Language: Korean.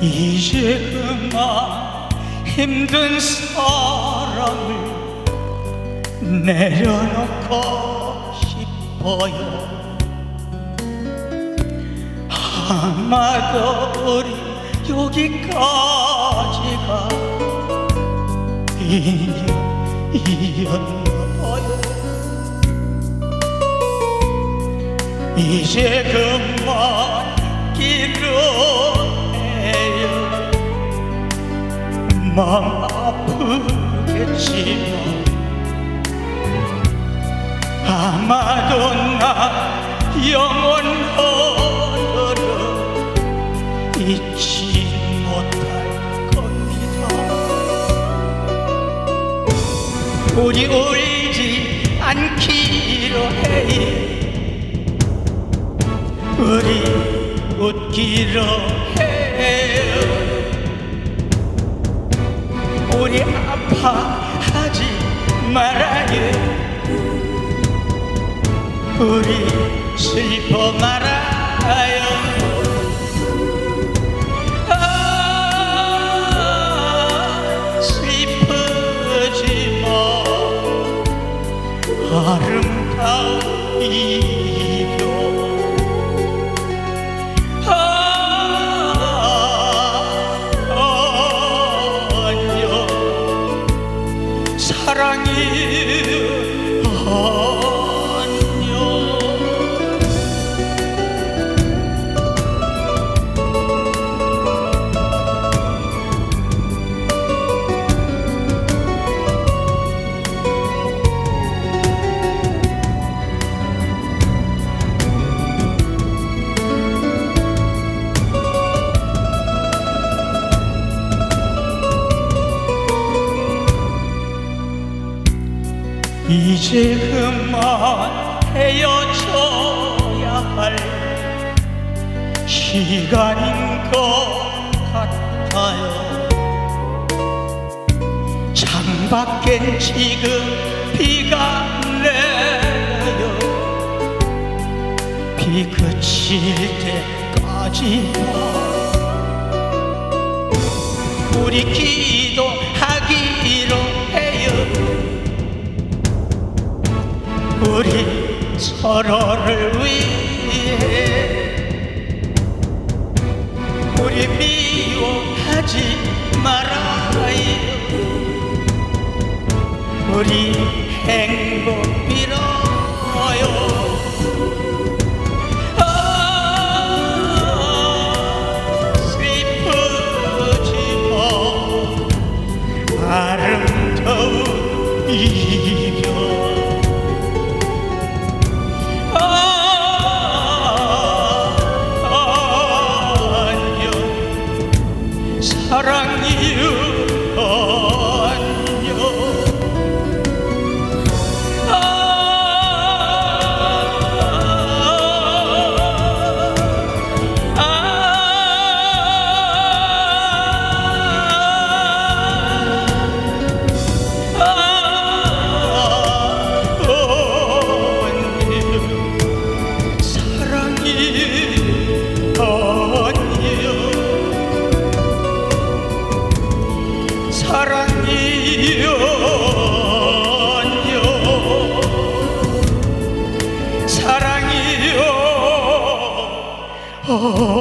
이제 그만 힘든 사랑을 내려놓고 싶어요. 아마도 우리 여기까지가 인연이었나 봐요. 이제 그만 길을 마음 아프겠지만 아마도 나 영원히 잊지 못할 겁니다. 우리 울지 않기로 해요 우리 웃기로 해 아파하지 말아요. 우리 슬퍼 말아요 사랑이 안 그만 헤어져야 할 시간인 것 같아요. 창밖엔 지금 비가 내려요. 비 그칠 때까지만 우리 기도 서로를 위해 우리 미워하지 말아요. 우리 행복 Oh.